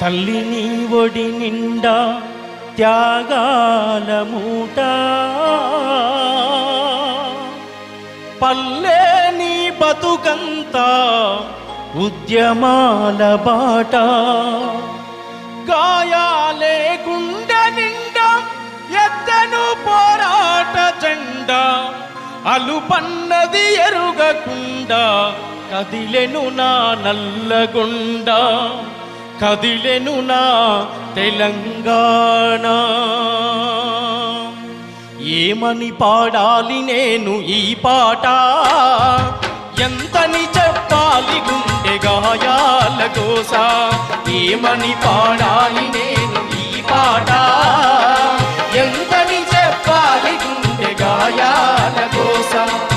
తల్లి నీ ఒడి నిండా త్యాగాల మూట పల్లె నీ బతుకంతా ఉద్యమాల బాట. గాయాలే గుండె నిండా ఎత్తను పోరాట జెండా. అలుపన్నది ఎరుగకుండా కదిలెను నా నల్లగొండ. కదిలెను నా తెలంగాణ. ఏమని పాడాలి నేను ఈ పాట? ఎంతని చెప్పాలి గుండె గాయాల కోస? ఏమని పాడాలి నేను ఈ పాట? ఎంతని చెప్పాలి గుండె గాయాల కోస?